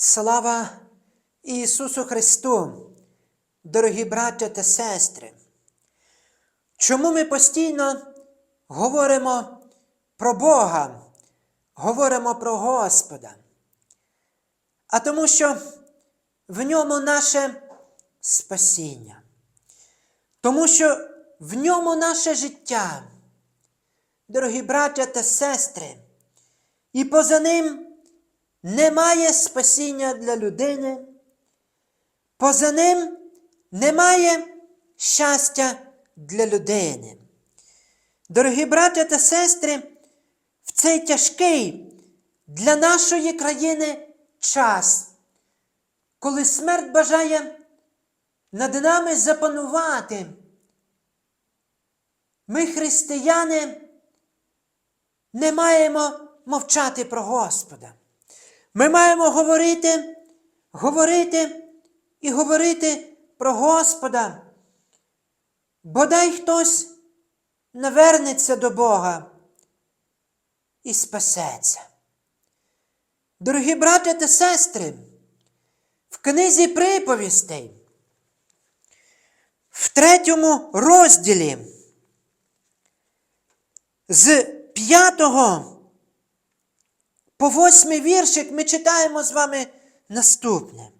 Слава Ісусу Христу, дорогі браття та сестри! Чому ми постійно говоримо про Бога, говоримо про Господа? А тому що в ньому наше спасіння, тому що в ньому наше життя, дорогі браття та сестри, і поза ним немає спасіння для людини, поза ним немає щастя для людини. Дорогі браття та сестри, в цей тяжкий для нашої країни час, коли смерть бажає над нами запанувати, ми, християни, не маємо мовчати про Господа. Ми маємо говорити, говорити і говорити про Господа. Бодай хтось навернеться до Бога і спасеться. Дорогі брати та сестри, в книзі приповістей, в третьому розділі з п'ятого по восьмий віршик ми читаємо з вами наступне.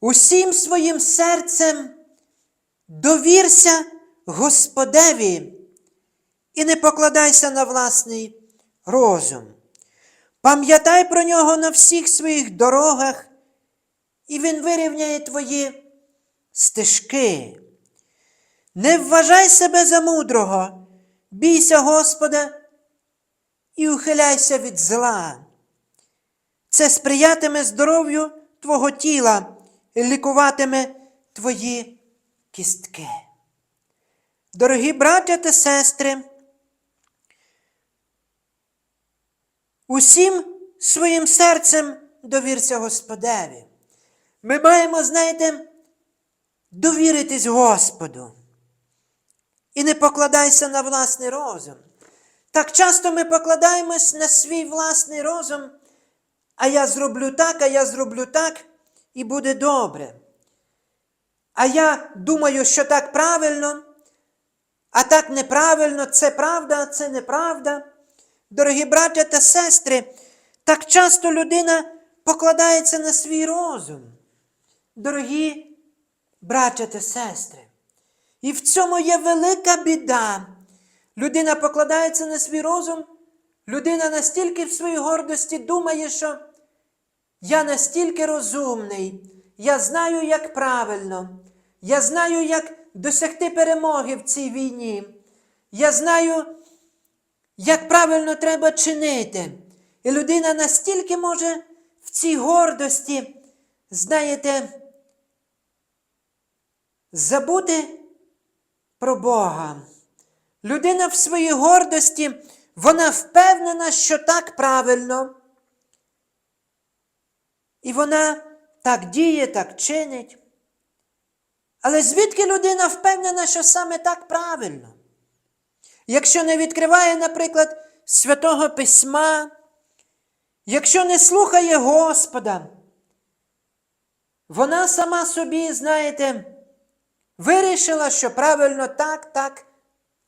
Усім своїм серцем довірся Господеві і не покладайся на власний розум. Пам'ятай про нього на всіх своїх дорогах, і він вирівняє твої стежки. Не вважай себе за мудрого, бійся Господа і ухиляйся від зла. Це сприятиме здоров'ю твого тіла лікуватиме твої кістки. Дорогі браття та сестри, усім своїм серцем довірся Господеві. Ми маємо, знаєте, довіритись Господу. І не покладайся на власний розум. Так часто ми покладаємось на свій власний розум, а я зроблю так, а я зроблю так, і буде добре. А я думаю, що так правильно, а так неправильно, це правда, а це неправда. Дорогі браття та сестри, так часто людина покладається на свій розум. Дорогі браття та сестри, і в цьому є велика біда. Людина покладається на свій розум, людина настільки в своїй гордості думає, що я настільки розумний, я знаю, як правильно, я знаю, як досягти перемоги в цій війні. Я знаю, як правильно треба чинити. І людина настільки може в цій гордості, знаєте, забути про Бога. Людина в своїй гордості, вона впевнена, що так правильно. І вона так діє, так чинить. Але звідки людина впевнена, що саме так правильно? Якщо не відкриває, наприклад, Святого Письма, якщо не слухає Господа, вона сама собі, знаєте, вирішила, що правильно так, так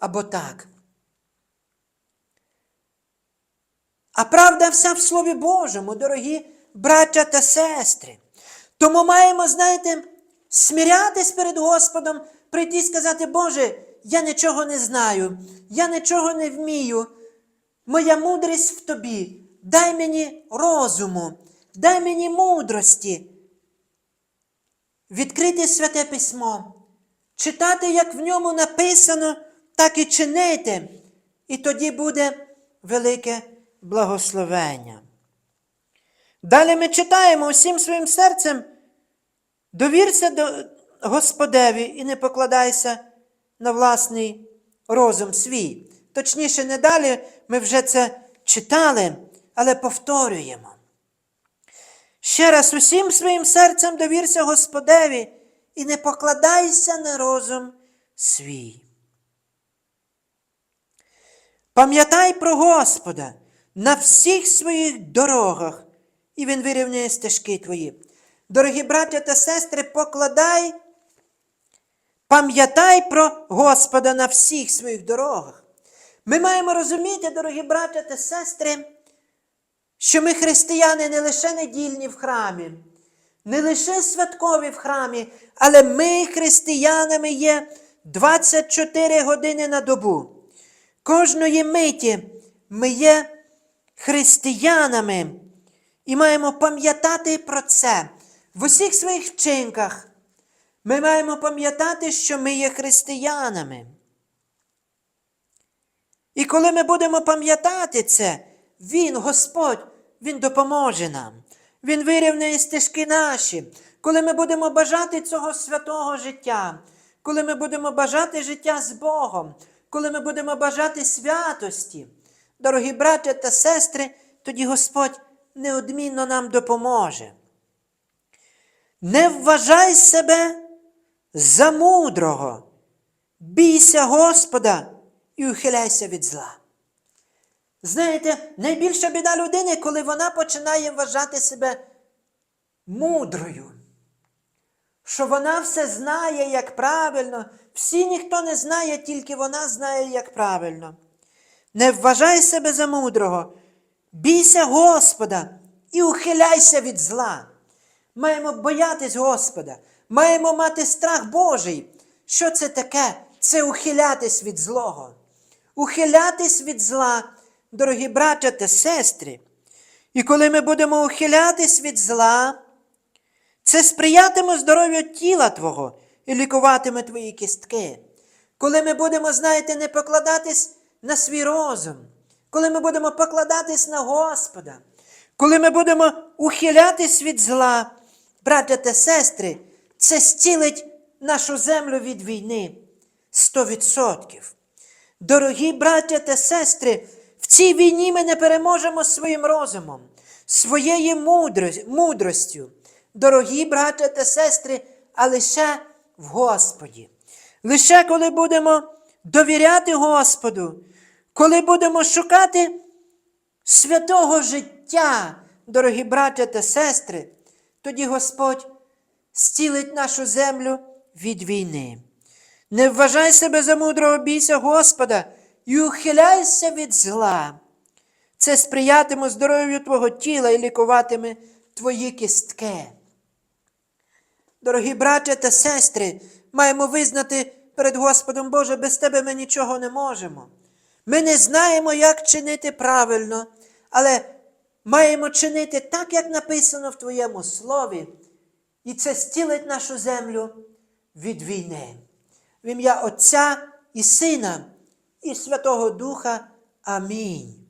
або так. А правда вся в Слові Божому, дорогі браття та сестри. Тому маємо, знаєте, смірятись перед Господом, прийти і сказати, Боже, я нічого не знаю, я нічого не вмію. Моя мудрість в тобі. Дай мені розуму, дай мені мудрості. Відкрити святе письмо, читати, як в ньому написано, так і чинити. І тоді буде велике благословення. Далі ми читаємо усім своїм серцем, довірся до Господеві і не покладайся на власний розум свій. Точніше, не далі ми вже це читали, але повторюємо. Ще раз усім своїм серцем довірся Господеві і не покладайся на розум свій. Пам'ятай про Господа на всіх своїх дорогах, і Він вирівняє стежки твої. Дорогі браття та сестри, покладай, пам'ятай про Господа на всіх своїх дорогах. Ми маємо розуміти, дорогі браття та сестри, що ми християни не лише недільні в храмі, не лише святкові в храмі, але ми християнами є 24 години на добу. Кожної миті ми є християнами і маємо пам'ятати про це в усіх своїх вчинках. Ми маємо пам'ятати, що ми є християнами. І коли ми будемо пам'ятати це, Він, Господь, Він допоможе нам. Він вирівняє стежки наші. Коли ми будемо бажати цього святого життя, коли ми будемо бажати життя з Богом, коли ми будемо бажати святості, дорогі браття та сестри, тоді Господь неодмінно нам допоможе. Не вважай себе за мудрого, бійся Господа і ухиляйся від зла. Знаєте, найбільша біда людини, коли вона починає вважати себе мудрою, що вона все знає, як правильно, всі ніхто не знає, тільки вона знає, як правильно. Не вважай себе за мудрого, бійся Господа і ухиляйся від зла. Маємо боятись Господа, маємо мати страх Божий. Що це таке? Це ухилятись від злого. Ухилятись від зла, дорогі браття та сестри. І коли ми будемо ухилятись від зла, це сприятиме здоров'ю тіла Твого і лікуватиме твої кістки. Коли ми будемо, знаєте, не покладатись на свій розум, коли ми будемо покладатись на Господа, коли ми будемо ухилятись від зла, браття та сестри, це зцілить нашу землю від війни 100%. Дорогі браття та сестри, в цій війні ми не переможемо своїм розумом, своєю мудро- мудростю. Дорогі браття та сестри, а лише в Господі. Лише коли будемо довіряти Господу, коли будемо шукати святого життя, дорогі браття та сестри, тоді Господь зцілить нашу землю від війни. Не вважай себе за мудрого бійся Господа і ухиляйся від зла. Це сприятиме здоров'ю твого тіла і лікуватиме твої кістки. Дорогі браття та сестри, маємо визнати перед Господом Боже, без Тебе ми нічого не можемо. Ми не знаємо, як чинити правильно, але маємо чинити так, як написано в Твоєму слові, і це стілить нашу землю від війни. В ім'я Отця і Сина і Святого Духа. Амінь.